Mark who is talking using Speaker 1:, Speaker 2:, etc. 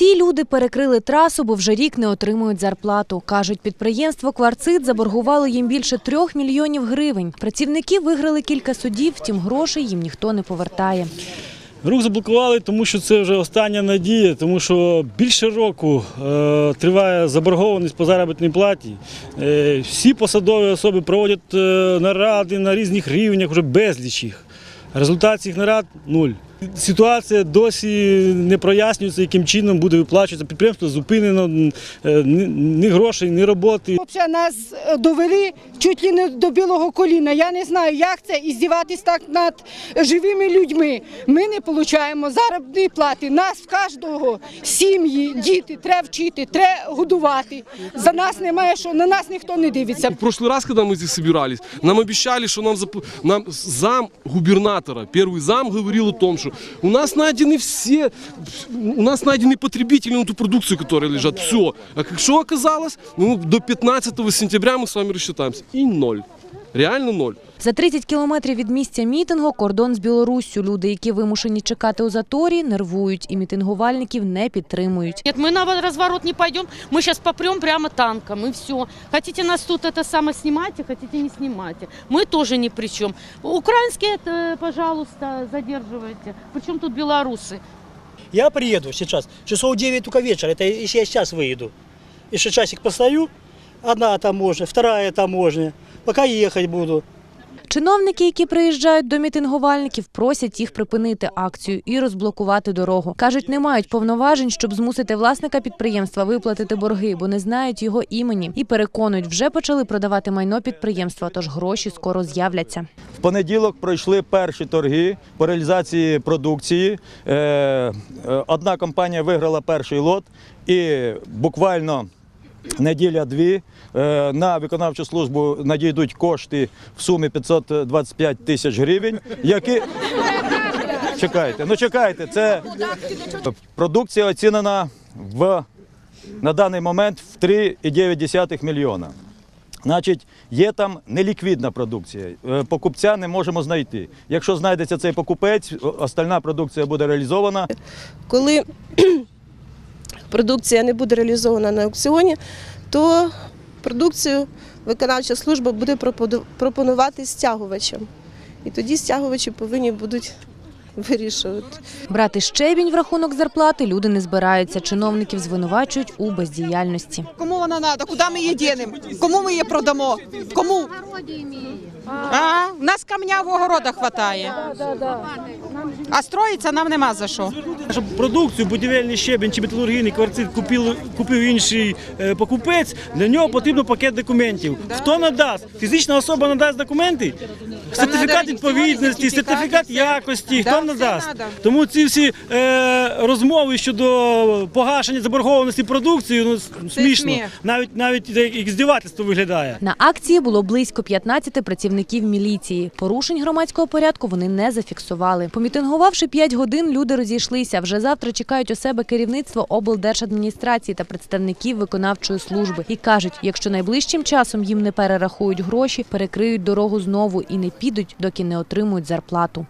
Speaker 1: Ці люди перекрили трасу, бо вже рік не отримують зарплату. Кажуть, підприємство «Кварцит» заборгувало їм більше трьох мільйонів гривень. Працівники виграли кілька судів, втім грошей їм ніхто не повертає.
Speaker 2: Рух заблокували, тому що це вже остання надія, тому що більше року е, триває заборгованість по заробітній платі. Е, всі посадові особи проводять е, наради на різних рівнях, вже безліч їх. Результат цих нарад нуль. Ситуація досі не прояснюється, яким чином буде виплачуватися. Підприємство зупинено, е, ні, ні грошей, ні роботи.
Speaker 3: Взагалі нас е, довели чуть ли не до білого коліна. Я не знаю, як це і здіватись так над живими людьми. Ми не отримуємо заробітної плати. Нас в кожного сім'ї, діти, треба вчити, треба годувати. За нас немає що, на нас ніхто не дивиться.
Speaker 4: В прошлый раз, когда мы здесь собирались, нам обещали, что нам, зап- нам зам губернатора, первый зам говорил о том, что у нас найдены все, у нас найдены потребители на ту продукцию, которая лежат. Все. А как что оказалось? Ну, до 15 сентября мы с вами рассчитаемся. И ноль. Реально ноль.
Speaker 1: За 30 кілометрів від місця мітингу кордон з Білоруссю. Люди, які вимушені чекати у заторі, нервують і мітингувальників не підтримують.
Speaker 5: Нет, мы на разворот не пойдем, мы сейчас попрем прямо танком, и все. Хотите нас тут это самое снимайте, хотите не снимайте. Мы тоже ни при чем. Украинские, это, пожалуйста, задерживайте. Причем тут белорусы?
Speaker 6: Я приеду сейчас, часов 9 только вечера, это если я сейчас выеду. Еще часик постою, одна таможня, вторая таможня, пока ехать буду.
Speaker 1: Чиновники, які приїжджають до мітингувальників, просять їх припинити акцію і розблокувати дорогу. Кажуть, не мають повноважень, щоб змусити власника підприємства виплатити борги, бо не знають його імені. І переконують, вже почали продавати майно підприємства, тож гроші скоро з'являться.
Speaker 7: В понеділок пройшли перші торги по реалізації продукції. Е, е, Одна компанія виграла перший лот і буквально неділя-дві е, на виконавчу службу надійдуть кошти в сумі 525 тисяч гривень, які. Чекайте, ну чекайте, це продукція оцінена в, на даний момент в 3,9 мільйона. Значить, є там неліквідна продукція. Е, Покупця не можемо знайти. Якщо знайдеться цей покупець, остальна продукція буде реалізована.
Speaker 8: коли продукція не буде реалізована на аукціоні, то продукцію виконавча служба буде пропонувати стягувачам. І тоді стягувачі повинні будуть вирішувати.
Speaker 1: Брати щебінь в рахунок зарплати люди не збираються. Чиновників звинувачують у бездіяльності.
Speaker 9: Кому вона треба? Куди ми її дінемо? Кому ми її продамо? Кому? А, у нас камня в огородах вистачає. А строїться нам нема за що.
Speaker 2: Щоб продукцію, будівельний щебень чи металургійний кварцит купив, купив інший е, покупець, для нього потрібно пакет документів. Хто надасть? Фізична особа надасть документи? Сертифікат
Speaker 9: надо
Speaker 2: відповідності, сертифікат якості.
Speaker 9: Да,
Speaker 2: Хто
Speaker 9: все
Speaker 2: надасть?
Speaker 9: надо.
Speaker 2: Тому ці всі е, розмови щодо погашення заборгованості продукції ну, с- смішно.
Speaker 9: сміх.
Speaker 2: Навіть навіть як здівательство виглядає.
Speaker 1: На акції було близько 15 працівників міліції. Порушень громадського порядку вони не зафіксували. Помітингувавши 5 годин, люди розійшлися. Вже завтра чекають у себе керівництво облдержадміністрації та представників виконавчої служби. І кажуть, якщо найближчим часом їм не перерахують гроші, перекриють дорогу знову і не підуть, доки не отримують зарплату.